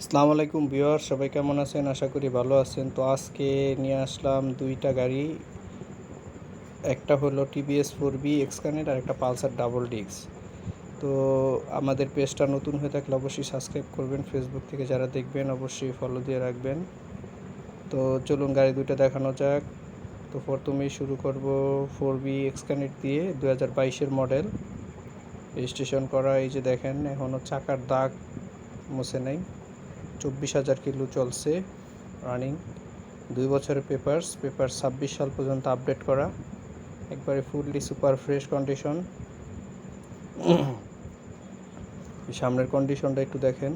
আসসালামু আলাইকুম ভিউয়ার, সবাই কেমন আছেন? আশা করি ভালো আছেন। তো আজকে নিয়ে আসলাম দুইটা গাড়ি। একটা হলো টিভিএস ফোর বি এক্সকানেট আর একটা পালসার ডাবল ডিক্স। তো আমাদের পেজটা নতুন হয়ে থাকলে অবশ্যই সাবস্ক্রাইব করবেন। ফেসবুক থেকে যারা দেখবেন অবশ্যই ফলো দিয়ে রাখবেন। তো চলুন গাড়ি দুইটা দেখানো যাক। তো প্রথমেই শুরু করব ফোর বি এক্সকানেট দিয়ে দু হাজার বাইশের মডেল। রেজিস্ট্রেশন করা, এই যে দেখেন এখনও চাকার দাগ মুছে নেই। চব্বিশ হাজার কিলো চলছে রানিং দুই বছরের পেপারস পেপার ছাব্বিশ সাল পর্যন্ত আপডেট করা। একবারে ফুললি সুপার ফ্রেশ কন্ডিশন সামনের কন্ডিশনটা একটু দেখেন।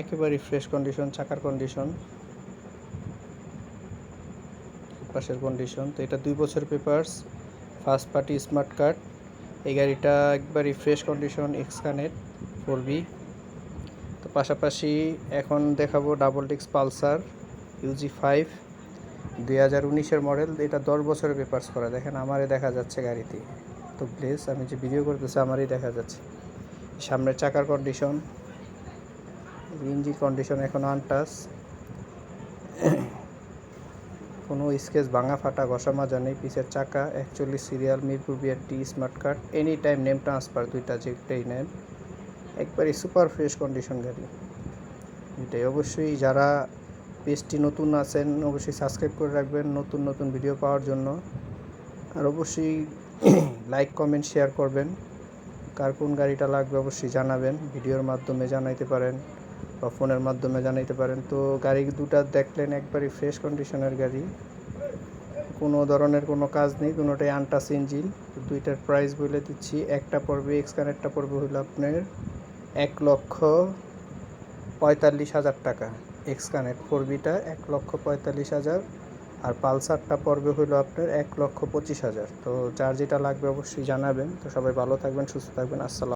একেবারে ফ্রেশ কন্ডিশন চাকার কন্ডিশন পাশের কন্ডিশন তো এটা দুই বছর papers first party smart card এই গাড়িটা একবারই fresh condition XConnect four V পাশাপাশি এখন দেখাবো ডাবল ডিক্স পালসার ইউজি ফাইভ দুই হাজার উনিশের মডেল এটা দশ বছরের পেপার্স করা। দেখেন, আমারই দেখা যাচ্ছে গাড়িতে তো প্লিজ আমি যে ভিডিও করতেছি, আমারই দেখা যাচ্ছে। সামনের চাকার কন্ডিশন ইঞ্জিন কন্ডিশন এখন আনটাস কোনো স্কেচ ভাঙা ফাটা ঘষা মাজা নেই। পিসের চাকা actually serial Mirpur BR T smart card any time name transfer দুইটা যেটাই নেন একবারে সুপার ফ্রেশ কন্ডিশন গাড়ি। এটাই অবশ্যই, যারা পেজটি নতুন আছেন, অবশ্যই সাবস্ক্রাইব করে রাখবেন নতুন নতুন ভিডিও পাওয়ার জন্য। আর অবশ্যই লাইক কমেন্ট শেয়ার করবেন। কার কোন গাড়িটা লাগবে অবশ্যই জানাবেন ভিডিওর মাধ্যমে জানাইতে পারেন বা ফোনের মাধ্যমে জানাইতে পারেন। তো গাড়ি দুটা দেখলেন একবারই ফ্রেশ কন্ডিশনের গাড়ি। কোনো ধরনের কোনো কাজ নেই, কোনোটাই আনটাস ইঞ্জিন দুইটার প্রাইস বলে দিচ্ছি, একটা পড়বে এক্সকানেরটা পড়বে হলো আপনার এক লক্ষ পঁয়তাল্লিশ হাজার টাকা। এক্স ফোরবিটা ফোর বিটা এক লক্ষ পঁয়তাল্লিশ হাজার। আর পালসারটা পর্বে হইল আপনার এক লক্ষ পঁচিশ হাজার। তো যার যেটা লাগবে অবশ্যই জানাবেন। তো সবাই ভালো থাকবেন, সুস্থ থাকবেন। আসসালাম।